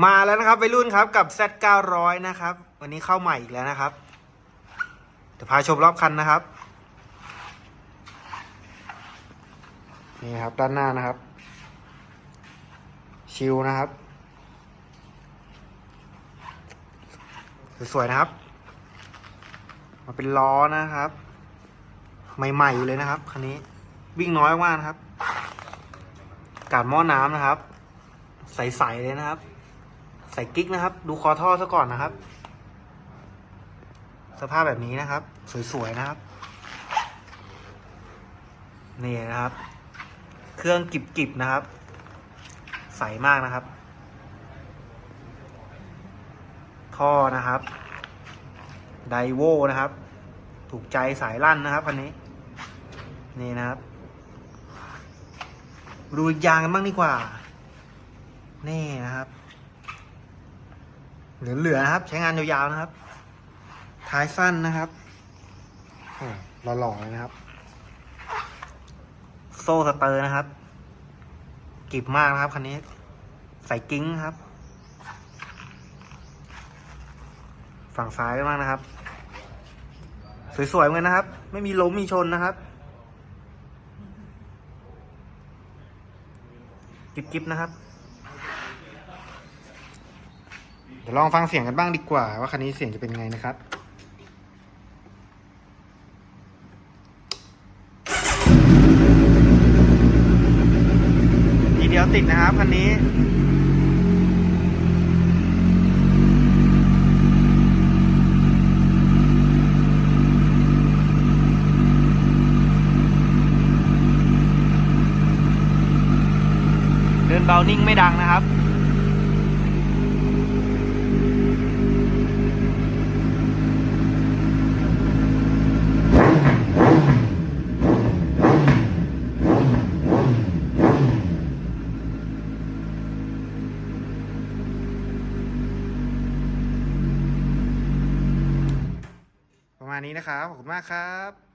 มาแล้วนะครับวัยรุ่นครับกับ Z900 นะครับ วันนี้เข้าใหม่อีกแล้วนะครับเดี๋ยวพาชมรอบคันนะครับ นี่ครับด้านหน้านะครับ ชิลนะครับ สวยๆนะครับ มาเป็นล้อนะครับ ใหม่ๆอยู่เลยนะครับคันนี้วิ่งน้อยมากนะครับ กาดหม้อน้ำนะครับ ใสๆเลยนะครับ ใส่กิ๊กนะครับ ดูคอท่อซะก่อนนะครับ สภาพแบบนี้นะครับ สวยๆนะครับ นี่นะครับ เครื่องกิบๆนะครับ ใสมากนะครับ ท่อนะครับ ไดโวนะครับ ถูกใจสายลั่นนะครับคันนี้ นี่นะครับ ดูอีกอยางกันบ้างดีกว่า นี่นะครับ เหลือๆนะครับ ใช้งานยาวๆนะครับ ท้ายสั้นนะครับหล่อๆเลยนะครับ โซ่สเตอร์นะครับกิบมากนะครับคันนี้ ใส่กิ้งครับ ฝั่งซ้ายมากนะครับ สวยๆเหมือนนนะครับ ไม่มีล้มมีชนนะครับกิบๆนะครับ เดี๋ยวลองฟังเสียงกันบ้างดีกว่า ว่าคันนี้เสียงจะเป็นไงนะครับทีเดียวติดนะครับคันนี้เดินเบานิ่งไม่ดังนะครับ ประมาณนี้นะครับ ขอบคุณมากครับ